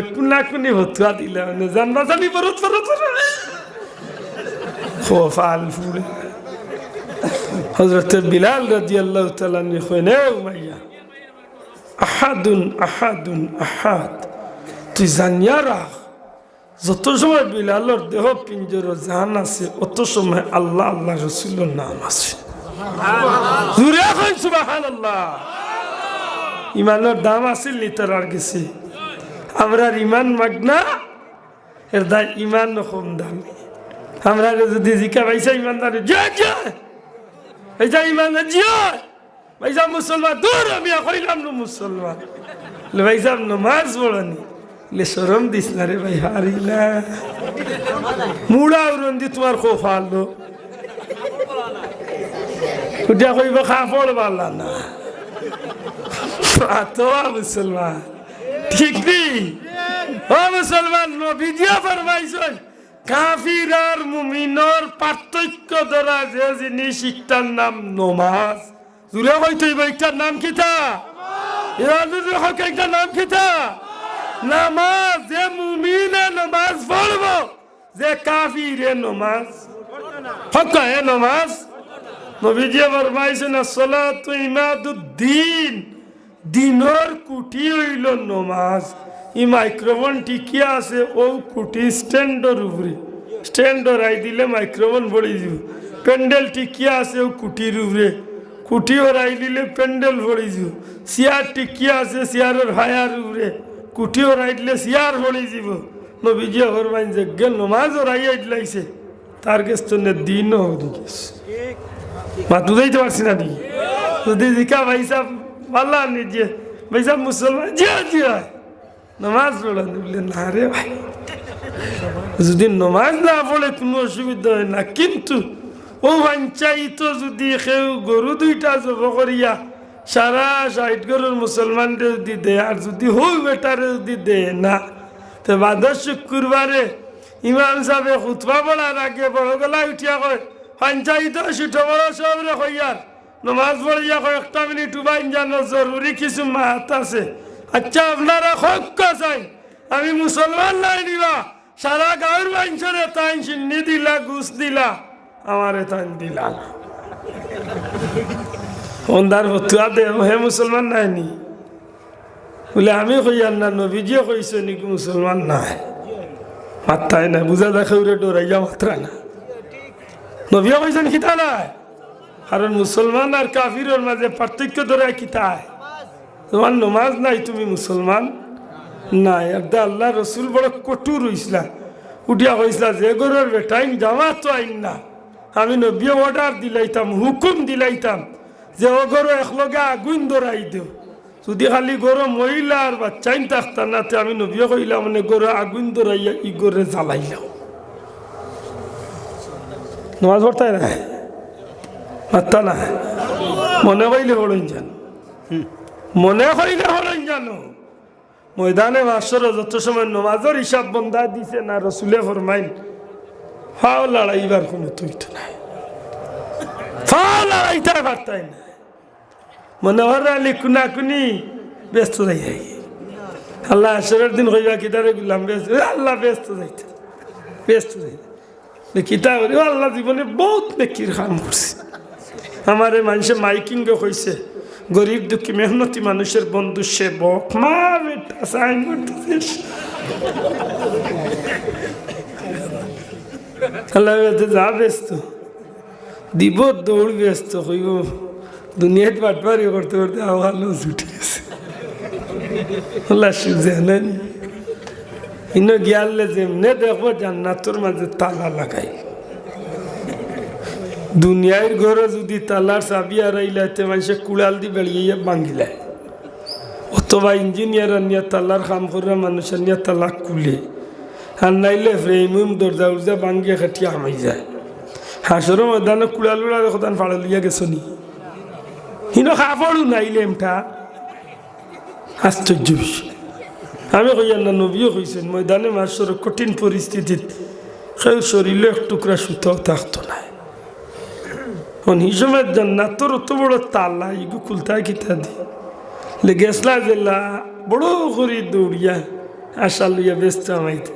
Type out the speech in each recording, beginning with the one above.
কুনা ভতুয়া দিলে মানে জানবা জানি পরত পরত ফুলে হজরত বিলাল রাজি আল্লাহ তালানি কইনে উমাইয়া, আহাদুন আহাদুন, আহাদ। তুই জানিয়া রাখ, যত সময় বিলালর দেহ পিঞ্জর জাহান আছে, অত সময় আল্লাহ আল্লাহ রসুল্লোর নাম আছে। ইমানের দাম আছিল লিটার আর গেছে। আমরা ইমান মাগনা এর দায় ইমান কম দামি। আমরা যদি জিকা ইমানদার, জয় জয়। ভাইজা ইমান জয় ভাইজা মুসলমান, দূর আমি কইলাম না মুসলমান। ভাইজা নমাজ পড়নি। লে সরম দিস না রে ভাই হারিলা মুড়া উরন্দি তোমার খোফ আলো উঠা কইব খা পড়বাল্লা না। তো মুসলমান। ঠিক নেই। ও মুসলমান নবীজিয়া ফরমাইছেন, কাফির আর মুমিনর পার্থক্য ধরা যে জিনিস, একটার নাম নমাজ। জুড়ে হইতে একটার নাম কিতা হক একটা নাম কিতা নামাজ, যে মুমিনে নমাজ পড়ব, যে কাফিরে নমাজ। হক হে নমাজ? নবীজিয়া ফরমাইছেন, আসসালাতু ইমাদুদ্দিন দিনর কুটি হইল নমাজ। ই মাইক্রোফোন ঠিকই আছে ও কুটি স্ট্যান্ডর উপরে। স্ট্যান্ডর আই দিলে মাইক্রোফোন পড়ে যাব। প্যান্ডেল ঠিকই আছে ও কুটির উপরে। কুটি ওরাই দিলে প্যান্ডেল পড়ে যাব। চেয়ার ঠিকই আছে চেয়ারের হায়ার উপরে। কুটি ওরাই দিলে চেয়ার পড়ে যাব। নবীজিয়া ফরমাইন যে গে নমাজ ওরাই দিলাইছে তার দিনও হয়ে গেছে। মাতু যাইতে পারছি না নাকি যদি জিকা ভাই সাহেব পাল্লা নিজে ভাই সাহেব মুসলমান জি জি হয় নমাজ পড়ান বললে না রে ভাই যদি নমাজ না পড়ে কোনো অসুবিধা হয় না কিন্তু ও বাঞ্চাইত যদি কেউ গরু দুইটা জব করিয়া সারা ষাট গরুর মুসলমানদের যদি দেয় আর যদি হই বেটারে যদি দেয় না তো বাদর শুক্রবারে ইমাম সাহেব খুতবা পড়ার আগে বড় গলা উঠিয়া কয় পঞ্চায়েত সুঠ বড় সবরে কইয়ার নমাজ পড়িয়া কয়েকটা মিনিট উবাইন জানো জরুরি কিছু মাহাত আছে। আচ্ছা আপনারা হক চাই আমি মুসলমান নাই দিবা সারা গাঁর বাইনছরে তাই সিন্নি দিলা, ঘুষ দিলা, আমারে তাই দিলা না। অন্ধার হতুয়া দে হে মুসলমান নাই নি? বলে আমি কইয়ার না নবীজিও কইছে নাকি মুসলমান নাই? মাত্রায় না বুঝা দেখে উড়ে ডরাইয়া মাত্রা না নবীও কইছেন খিতা নাই? কারণ মুসলমান আর কাফিরের মাঝে পার্থক্য ধরে কি তাই? তোমার নমাজ নাই, তুমি মুসলমান নাই। আর দা আল্লাহ রসুল বড় কটুর হইসলা, উঠিয়া হইসলা যে গরের বেটাইন জামা তো আইন না। আমি নবী অর্ডার দিলাইতাম, হুকুম দিলাইতাম, যে ও গরো একলগে আগুন ধরাই দেও। যদি খালি গরো মহিলা আর বাচ্চাইন থাকতাম না আমি নবী কইলাম মানে গরো আগুন ধরাইয়া ই গরে জ্বালাইলাম। নমাজ পড়তাই না? না মনে কইলে হলেন জানো মনে কইলে হলেন জানো ময়দানে মাসর যত সময় নমাজের হিসাব বন্ধা দিছে না রসুলে ফরমাইন ফাও লড়াইবার কোনো তৈত নাই ফাও লড়াইতে পারতাই না মনে আলি কুনা কুনি ব্যস্ত যাই যাই আল্লাহ আসরের দিন কইবা কিতারে গুলাম ব্যস্ত আল্লাহ ব্যস্ত যাইতে ব্যস্ত যাইতে কিতা করি আল্লাহ জীবনে বহুত মেকির কাম করছে আমার এই মানুষে মাইকিংও কইছে। গরিব দুঃখী, মেহনতি মানুষের বন্ধু সে বক মা, বেটা যা ব্যস্ত, দিব, দৌড় ব্যস্ত কইব দুনিয়াত পাটপারি করতে করতে আওয়াজ ছুটে গেছে। আল্লাহ সুজে নেন ইনো যেমনে দেখব, জান্নাতর মাঝে তালা লাগাই। দুনিয়ার ঘরে যদি তালার চাবি আর আইলাতে মানুষে কুড়াল দি বেড়িয়ে ভাঙিলায় অথবা ইঞ্জিনিয়ার আনিয়া তালার কাম করে মানুষের নিয়ে তালা খুলে আর নাইলে ফ্রেম দরজা উর্জা ভাঙ্গিয়ে খাটিয়া হামাই যায়। হাঁসর ময়দানে কুড়াল উড়াল কোথান ফাড়া লিয়া গেছো নি হিনো খাফড়ু নাইলে এমটা। আশ্চর্য আমি কইয়ার না নবীও কইছেন, ময়দানে মাসর কঠিন পরিস্থিতিত সেই শরীরে এক টুকরা সুতাও থাকতো না। হিসমের জান্নাতর অত বড় তালা ইগু খুলতা কিতা দি লেগেসলা জেলা বড় করে দৌড়িয়া আশা লইয়া ব্যস্ত আমাইতে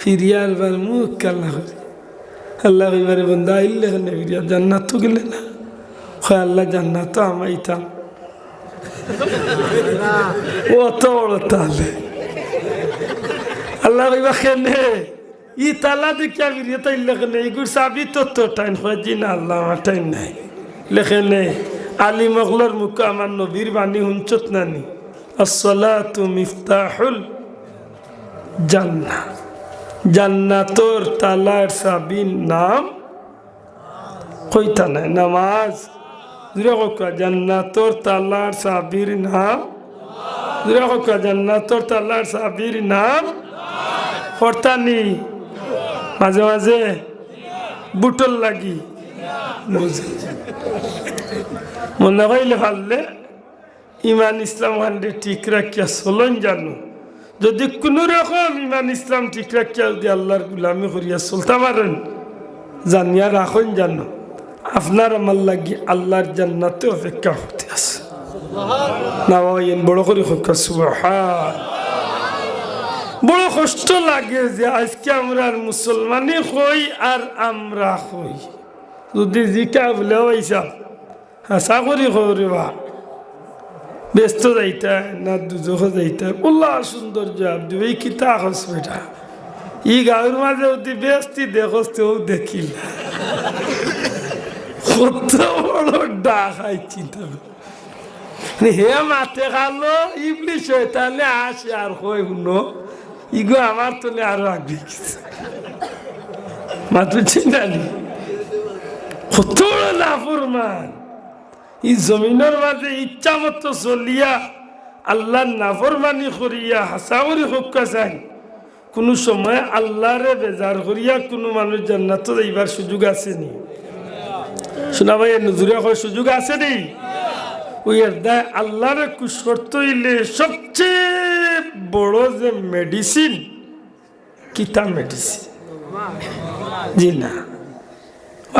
ফিরিয়া আলবার মুখ আল্লাহ করে আল্লাহ এবারে বন্ধা আইলে এখানে ফিরিয়া জান্নাত তো গেলে না হয় আল্লাহ জান্নাত তো আমাইতাম অত বড় তাহলে আল্লাহ কেনে ই তালা দেখিয়া ফিরিয়ে তাই লেখেনে এগুর চাবি তো তো টাইম হয় জি না আল্লাহ আমার টাইম নাই। লেখেনে আলী মগলর মুখ আমার নবীর বাণী হুঞ্চত নানি। আসসালাতু মিফতাহুল জান্না জান্নাতর তালার সাবির নাম কইতা নাই, নামাজ। দূরে কা জান্নাতর তালার সাবির নাম। দূরে কা জান্নাতর তালার সাবির নাম। ফরতানি মাঝে মাঝে বুটল লাগি। মনে হইলে পারলে ইমান ইসলাম হান্ডে ঠিক রাখিয়া চলন জানো। যদি কোনো রকম ইমান ইসলাম ঠিক রাখিয়া যদি আল্লাহর গুলামি করিয়া চলতে পারেন, জানিয়া রাখুন জানো। আপনার আমার লাগি আল্লাহর জান্নাতে অপেক্ষা হতে আছে। না বড় করে হোক, সুবহান। বড় কষ্ট লাগে যে আজকে আমরা মুসলমানই হই আর আমরা হই। যদি জিকা বলে হইসা হাসা করি হরে বা। ব্যস্ত যাইতা, না দুজহ যাইতা। উল্লাহ সুন্দর জবাব দিবে, এই কিতা হস বেটা? ই গাঁর মাঝে অতি ব্যস্তি দেখস, তেও দেখিল। কত বড় ডাক চিন্তা হে মাতে খালো ইবলি শয়তানে আসে আর কই শুনো? ইগো আমার তোলে আরও আগে মাত্র চিন্তানি কত বড় নাফরমান। এই জমিনের মাঝে ইচ্ছা মতো চলিয়া আল্লাহ নাফরমানি করিয়া হাসা করি হক্কা চাই কোনো সময় আল্লাহরে বেজার করিয়া কোনো মানুষ জান্নাত যাইবার সুযোগ আছে নি শোনা ভাই নজুরে কয় সুযোগ আছে নি ওই দায় আল্লাহরে কুশ করতে হইলে সবচেয়ে বড় যে মেডিসিন কিতা মেডিসিন জি না।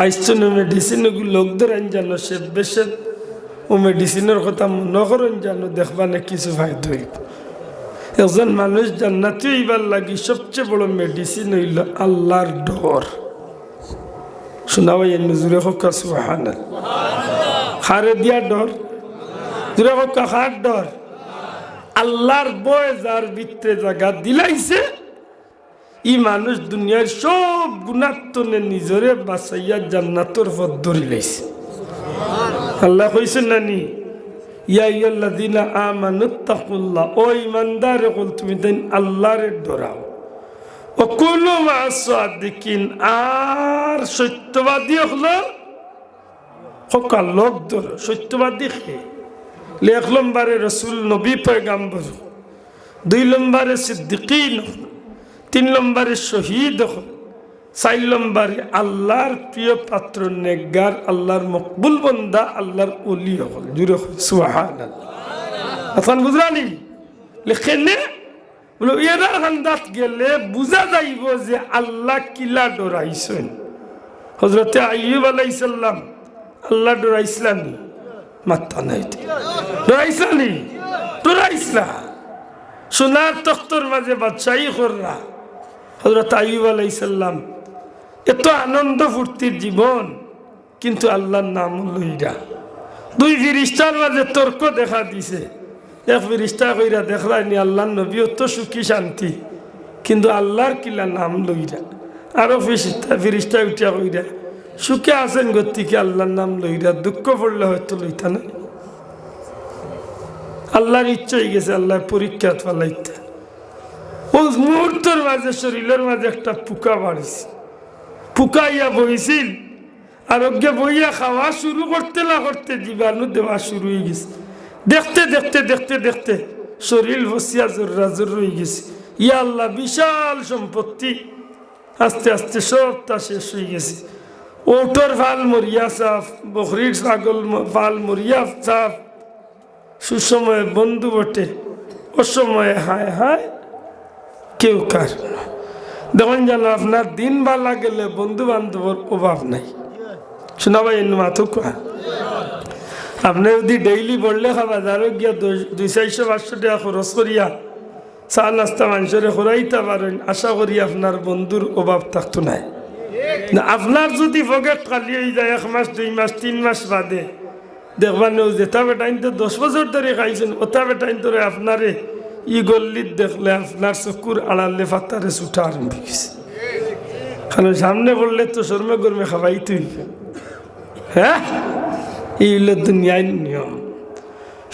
আইসন মেডিসিন লোকদের আইন জানো সে বেশে ও মেডিসিনের কথা মনে করেন জানো দেখবা না কিছু ফায়দা হইব। একজন মানুষ জান্নাতি হইবার লাগি সবচেয়ে বড় মেডিসিন হইল আল্লাহর ডর। শোনা ভাই, নজুরে হোক সুহান খারে দিয়া ডর। আল্লাহর বয় যার ভিতরে জায়গা দিলাইছে ই মানুষ দুনিয়ার সব গুণাত্মনে নিজরে বাঁচাইয়া জান্নাতর পথ ধরি লাইছে। আল্লাহ কইছেন, নানি কল তুমি সত্যবাদী হলো সকাল লোক ধর, সত্যবাদী খে লেখ নম্বরে রসুল, নবী, পয়গাম্বর। দুই নম্বরে সিদ্দিকিন, তিন নম্বরে শহীদ। চার নম্বরে আল্লাহর প্রিয় পাত্র নেগার আল্লাহর মকবুল বন্দা, আল্লাহর অলি হল। জুড়ে সুহান এখন বুঝলানি লেখে নে। বলো এরা হান্দাত গেলে বুঝা যাইব যে আল্লাহ কিলা ডরাইছেন। হজরতে আইব আলাইসাল্লাম আল্লাহ ডরাইসলানি মাত্তা নাই ডরাইসলানি ডরাইসলা সোনার তখ্তর মাঝে বাদশাহী কররা হজরত আইব আলাইসাল্লাম এত আনন্দ ফুর্তির জীবন, কিন্তু আল্লাহর নাম লইরা। দুই ফিরিস্তার মাঝে তর্ক দেখা দিছে। এক ফিরিস্তা কইরা, দেখলাইনি আল্লাহ নবী, অত সুখী, শান্তি। কিন্তু আল্লাহর কিলা নাম লইরা। আরও ফিরিস্তা ফিরিস্তা উঠিয়া কইরা সুখে আছেন গতিকে আল্লাহর নাম লইরা, দুঃখ পড়লে হয়তো লইতা না আল্লাহর ইচ্ছা হয়ে গেছে, আল্লাহর পরীক্ষা ফালাইতে। ও মুহূর্তের মাঝে, শরীরের মাঝে একটা পোকা বাড়িছে। পোকা ইয়া বইছিল, আরোগ্য বইয়া খাওয়া শুরু করতে না করতে জীবাণু দেওয়া শুরু হয়ে গেছে। দেখতে দেখতে দেখতে দেখতে শরীর বসিয়া জোররা জোর হয়ে গেছে। ইয়া আল্লাহ, বিশাল সম্পত্তি। আস্তে আস্তে সব তা শেষ হয়ে গেছে। ওটর ফাল মরিয়া সাফ, বকরির ছাগল ফাল মরিয়া সাফ। সুসময়ে বন্ধু বটে, অসময়ে হায় হায় কেউ কার। দেখুন জানো আপনার দিন ভালা গেলে বন্ধু বান্ধবর অভাব নাই। শোনা ভাই মাথো কোয়া? আপনি যদি ডেইলি বললে খাবা, যারও দুই চারশো, পাঁচশো টাকা খরচ করিয়া চা, নাস্তা মানুষের হরাইতে পারেন, আশা করি আপনার বন্ধুর অভাব থাকতো নাই। আপনার যদি পকেট খালি হয়ে যায়, এক মাস, দুই মাস, তিন মাস বাদে। দেখবার নেও যেটা বেটাইন তো দশ বছর ধরে খাইছেন, ওটা বেটাইন ধরে আপনারে ই গল্লিত দেখলে আপনার চকুর আড়ালে ফাতারে ছুটা আরম্ভ গেছে কারণ সামনে পড়লে তো শর্মে গরমে খাবাই তুই হ্যাঁ? এই হলো দুনিয়ার নিয়ম।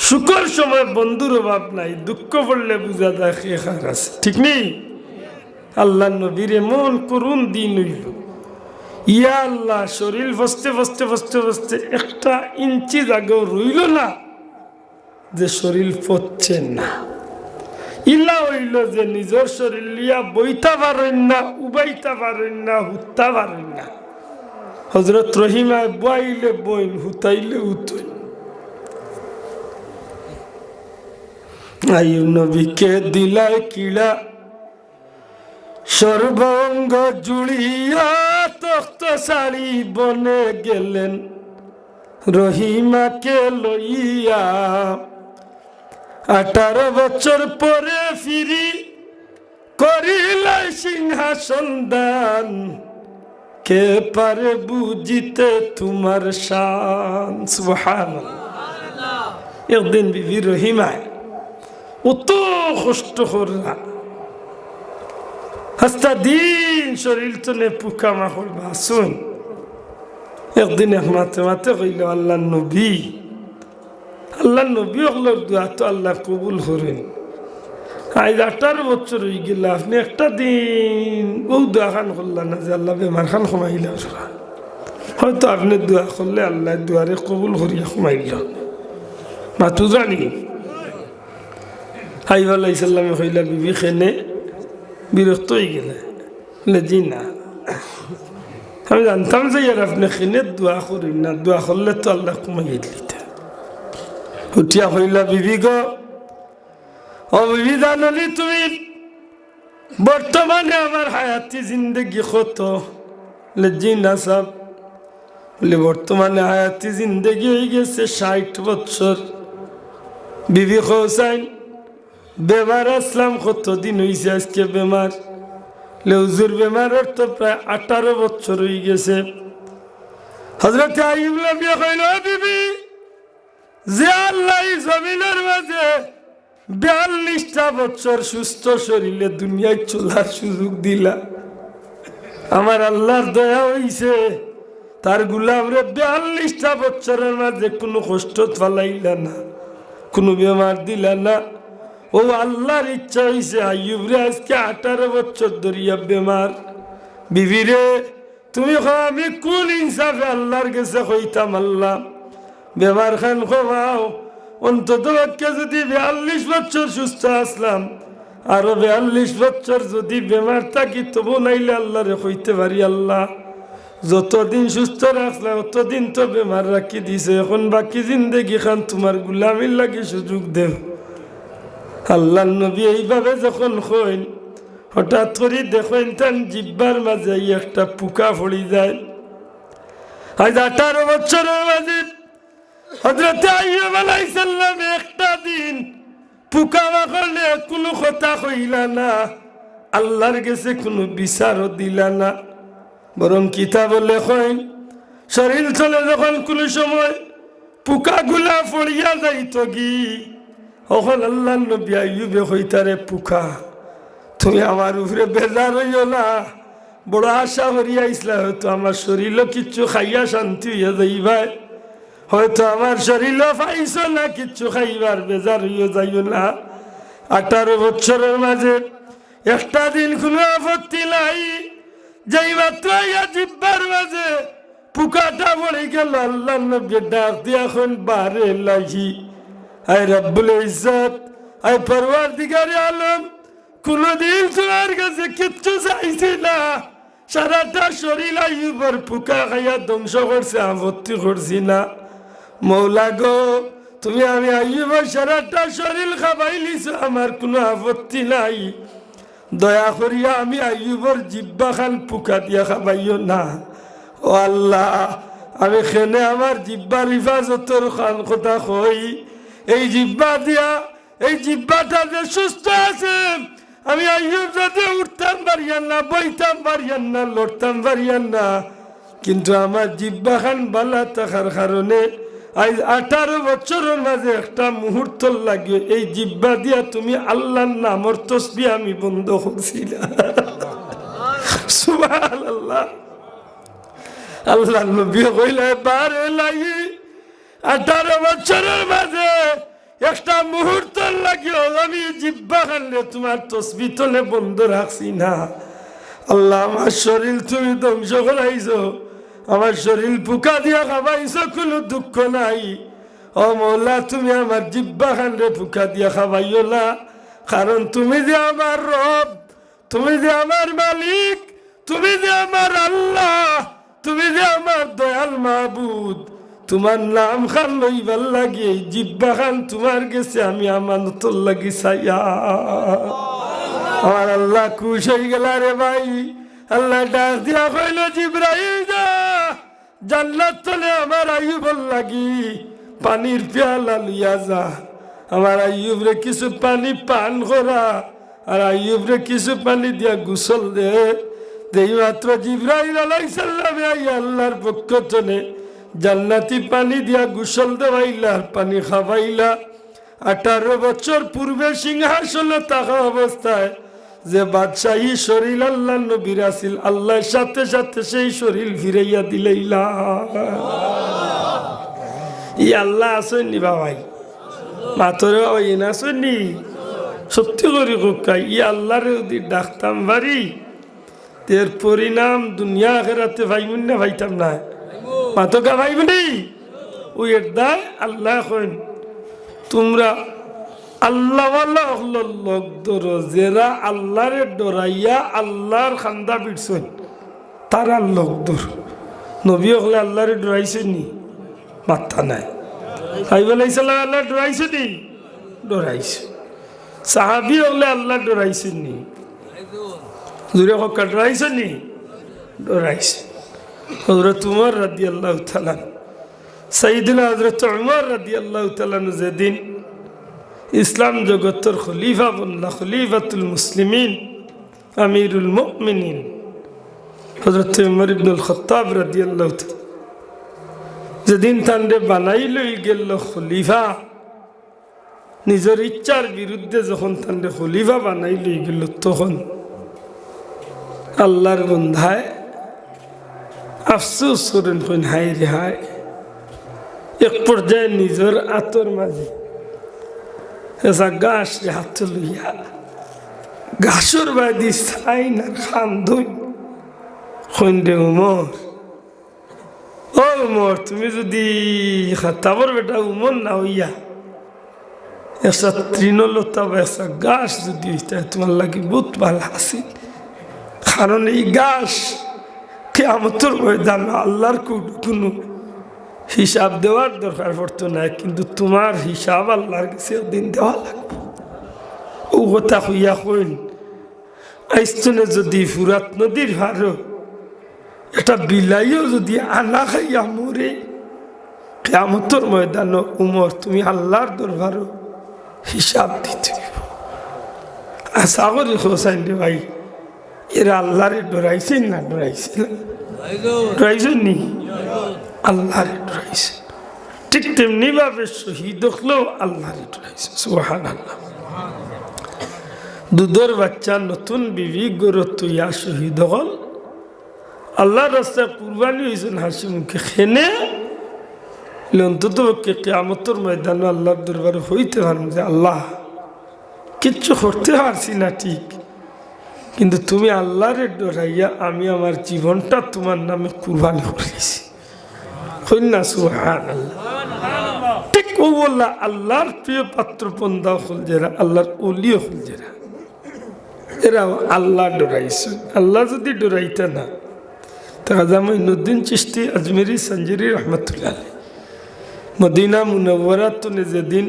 সুখর সময় বন্ধুর অভাব নাই, দুঃখ পড়লে বুঝা যায় কে খার আছে। ঠিক নেই? আল্লাহ নবীর এমন করুন দিন হইল। ইয়া আল্লাহ, শরীর ফসতে ফসতে ফসতে ফসতে একটা ইঞ্চি জায়গাও রইল না যে শরীর পচ্ছে না। ইলা হইল যে নিজের শরীর লিয়া বইতা পারেন না, উবাইতা পারেন না, হুত্তা পারেন না। হজরত রহিমায় বইলে বইন, হুতাইলে হুতইন আয়ু নবীকে দিলায় কিড়া সর্বঙ্গ জুড়িয়া তখ্ত শাড়ি বনে গেলেন। রহিমাকে লইয়া আঠারো বছর পরে ফিরি করিলাই সিংহাসন দান। কে পারে বুঝিতে তোমার শান? সুবহানাল্লাহ। একদিন বিবি রহিমায় অত কষ্ট করলা হাস্তা দিন শরীর তলে পুকা মাখল বাসুন একদিন এক মাতে মাতে কইল আল্লাহ নবী আল্লাহ নবী হকলোর দোয়া তো আল্লাহ কবুল করেন। আজ আঠারো বছর হয়ে গেল, আপনি একটা দিন ও দোয়া খান করলেন না যে আল্লাহ বেমার খান কমাইল হয়তো আপনি দোয়া করলে আল্লাহ দোয়ারে কবুল করিয়া কমাইল মাতু জানি। হাইব আলাইসাল্লামে কইলা, বিবি খেনে বিরক্ত হয়ে গেলে। বলে জি না আমি জানতাম যে ইয়ার আপনি খেনে দোয়া করি না দোয়া করলে তো আল্লাহ কমাইয়ে দিতে উঠিয়া হইলা বিবি গো ও বিবি জানলি তুমি বর্তমানে আমার হায়াতি জিন্দগি কত বলে জি না সাহ বলে বর্তমানে হায়াতি জিন্দগি হয়ে গেছে ষাট বছর বিবি হোসাইন বেমার আসলাম কতদিন হয়েছে আজকে বেমার লেউজুর বেমারের তো প্রায় আঠারো বছর হয়ে গেছে। হজরত আইব নবী কইল বিবি, যে আল্লাহ জমিনের মাঝে বিয়াল্লিশটা বছর সুস্থ শরীরে দুনিয়ায় চলার সুযোগ দিলা। আমার আল্লাহর দয়া হইছে, তার গুলামরে বিয়াল্লিশটা বছরের মাঝে কোনো কষ্ট ফালাইলা না, কোনো বেমার দিলা না। ও আল্লাহর ইচ্ছা হয়েছে আইয়ুবরে আজকে আঠারো বছর ধরিয়া বেমার। বিবিরে তুমি আমি কোন ইনসাফে আল্লাহর কাছে কইতাম আল্লাহ? বেমার খান খাও অন্তত বাক্যে যদি বিয়াল্লিশ বছর সুস্থ আসলাম, আরও বিয়াল্লিশ বছর যদি বেমার থাকি, তবু নাইলে আল্লাহরে কইতে পারি আল্লাহ। যতদিন সুস্থ রাখলে অতদিন তো বেমার রাখি দিছে, এখন বাকি জিন্দগি খান তোমার গুলামির লাগে সুযোগ দেব আল্লাহ নবী এইভাবে যখন কইন হঠাৎ করে দেখেন তান জিব্বার মাঝে একটা পোকা পড়ি যায়। আজ আঠারো বছরের মাঝে একটা দিন পোকা কোনো না কোনো দিলা না। শরীর চলে যখন কোনো সময় পোকাগুলা পড়িয়া যাইত গি অকল আল্লাহ নবী আইয়ুবে হইতারে পোকা। তুমি আমার উপরে বেজার হইও না। বড় আশা করিয়া ইসলা হয়তো আমার শরীরও কিচ্ছু খাইয়া শান্তি হইয়া যাইবাই। হয়তো আমার শরীরও পাইছ না, কিচ্ছু খাইবার বেজার হইয়া যাইও না। আঠারো বছরের মাঝে একটা দিন কোনো আপত্তি নাই। যেই মাত্র ইয়া জিব্বার মাঝে পুকাটা পড়ে গেল, আল্লাহ নবী ডাক দিয়ে এখন বারে লাগি। আই রব্বুল ইজ্জত আই পরওয়ার দিগারে আলম, কোনদিন তোমার কাছে কিচ্ছু চাইছি না। সারাটা শরীর আইবার পুকা খাইয়া ধ্বংস করছে, আপত্তি করছি না। মৌলা গো, তুমি আমি আইবার সারাটা শরীর খাবাই লিছো, আমার কোনো আপত্তি নাই। দয়া করিয়া আমি আইয়ুবর জিব্বা খান পুকা দিয়া খাবাইও না। ও আল্লাহ, আমি খেনে আমার জিব্বার হিফাজতর খান কথা কই। এই জিব্বা দিয়া, এই জিব্বাটা যে সুস্থ আছে, আমি যাতে উঠতাম পারিয়ান না, বইতাম পারিয়ান না, লড়তাম পারিয়ান না, কিন্তু আমার জিব্বা খান বালা থাকার কারণে আজ আঠারো বছরের মাঝে একটা মুহূর্ত লাগে, এই জিব্বা দিয়া তুমি আল্লাহর নামর তসবি আমি বন্ধ করছিলাম সুবহানাল্লাহ। আল্লাহ আল্লাহ নবী কইলে, বারে লাগি আঠারো বছরের মাঝে একটা মুহূর্ত লাগিও আমি জিব্বা খানলে তোমার তসবি তলে বন্ধ রাখছি না। আল্লাহ, আমার শরীর তুমি ধ্বংস করাইছো। আমার শরীর পোকা দিয়া খাবাইছো কোনো দুঃখ নাই। ও মৌলা, তুমি আমার জিব্বা খানলে পোকা দিয়া খাবাইও না। কারণ তুমি যে আমার রব, তুমি যে আমার মালিক, তুমি যে আমার আল্লাহ, তুমি যে আমার দয়াল মাহবুদ তোমার নাম খান লইবার লাগে জিব্বা খান তোমার গেছে, আমি আমানতর লাগি চাইয়া আমার আল্লাহ খুশ হয়ে গেল রে ভাই। আল্লাহ ডাক দিয়া কইল, জিব্রাইল যা, জান্নাত তলে আমার আইয়ুবর লাগি, পানির পেয়ালা লইয়া যা। আমার আইয়ুব রে কিছু পানি পান করা, আর আইয়ুব রে কিছু পানি দিয়া গুসল দে। দেই মাত্র জিব্রাইল আলাইহিস সালামে আই আল্লাহর পক্ষ তলে জান্নাতি পানি দিয়া গুসল দেওয়াইলা, পানি খাওয়াইলা। আঠারো বছর পূর্বে সিংহাসনে থাকা অবস্থায় যে বাদশাহী শরীর আল্লাহ নবীর আসিল আল্লাহর সাথে সাথে সেই শরীর ফিরাইয়া দিলাইলা। ই আল্লাহ আসেননি বাবাই? মাতরে বাবা ইন আসেননি সত্যি করি কোকা ই আল্লাহরে যদি ডাকতাম বাড়ি, এর পরিণাম দুনিয়া আখেরাতে ভাইমুন না ভাইতাম না। মাতকা ভাইবনি ওই এর দায় আল্লাহ কইন, তোমরা আল্লাহ লোক ধরো, যেরা আল্লাহরে ডরাইয়া আল্লাহর খান্দা বিড়ছেন তারা লোক ধর। নবী হলে আল্লাহরে ডরাইছে নি? মাথা নাই। সাহিব আলাইসাল্লাম আল্লাহ ডরাইছে নি? ডরাইছে। সাহাবি হলে আল্লাহ ডরাইছে নি? জুড়ে হকা ডরাইছে নি? ডরাইছে। হজরত উমর রাদি আল্লাহ তালান সাইদিন হজরত উমর রাদি আল্লাহ তালান যেদিন ইসলাম জগতের খলিফা বল্লা খলিফাতুল মুসলিমিন, আমিরুল মুমিনিন হজরত উমর ইবনুল খত্তাব রাদি আল্লাহ যেদিন তান্ডে বানাই লই গেল খলিফা, নিজের ইচ্ছার বিরুদ্ধে যখন তান্ডে খলিফা বানাই লই গেল তখন আল্লাহর বন্ধায় আফসোস করেন কইন হাই রে হাই এক পর্যায়ে নিজের আতর মাঝে এসা গাছ রে হাত লইয়া গাছর বাদি সাইন আর খাম ধুই কইন উমর ও উমর তুমি যদি খাতাবর বেটা উমর না হইয়া একটা তৃণলতা বা একটা গাছ যদি হইতে তোমার লাগে বহুত ভালো হাসিল কারণ এই গাছ কেমতর ময়দান আল্লাহর কোনো হিসাব দেওয়ার দরকার পড়তো না, কিন্তু তোমার হিসাব আল্লাহর কাছে দিন দেওয়া লাগবে। ও কথা হইয়া কইন আইস্তনে যদি ফুরাত নদীর ভারো এটা বিলাইও যদি আনা খাইয়া মরে কেমতর ময়দান উমর তুমি আল্লাহর দরবারও হিসাব দিতে আশা করি হোসাইন রে ভাই এরা আল্লাহরে ডরাইছেন না ডরাইছে ডরাইছেন? নি আল্লাহরে ডরাইছে। ঠিক তেমনি ভাবে শহীদ হলেও আল্লাহরে ডরাইছে সুহান আল্লাহ দুধর বাচ্চা, নতুন বিবি গরত ইয়া শহীদ হল। আল্লাহ রাস্তায় কুরবানি হয়েছেন হাসি মুখে খেনে অন্তত পক্ষে কেয়ামতর ময়দানে আল্লাহর দরবারে হইতে পারেন যে আল্লাহ কিচ্ছু করতে পারছি না ঠিক। কিন্তু তুমি আল্লাহরে ডরাইয়া আমি আমার জীবনটা তোমার নামে কুরবানি করেছি। না সুহান আল্লাহ ঠিক ও বললা, আল্লাহর প্রিয় পাত্র পন্দা হল যারা, আল্লাহর অলিও হল যারা। এরা আল্লাহ ডরাইছে। আল্লাহ যদি ডরাইতে না তাজা মঈনুদ্দিন চিস্তি আজমেরি, সঞ্জেরি রহমতুল্লাহ মদিনা মুনবরাতনে যেদিন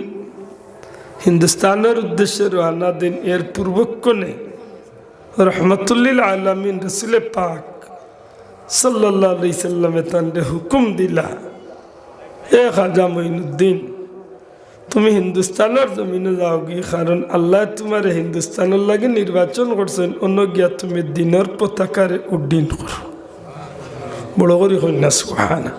হিন্দুস্তানের উদ্দেশ্যে রওনা দিন, এর পূর্বক্ষণে রহমতুল্লিল আলমিন রসুলে পাক সাল্লাহ সাল্লামে তান্ডে হুকুম দিলা এ খাজা মঈনুদ্দিন, তুমি হিন্দুস্তানের জমিনে যাও কি কারণ আল্লাহ তোমার হিন্দুস্তানের লাগে নির্বাচন করছেন, অন্য গিয়া তুমি দিনের পতাকারে উড্ডীন করো। বড় করি কন্যা সুহানা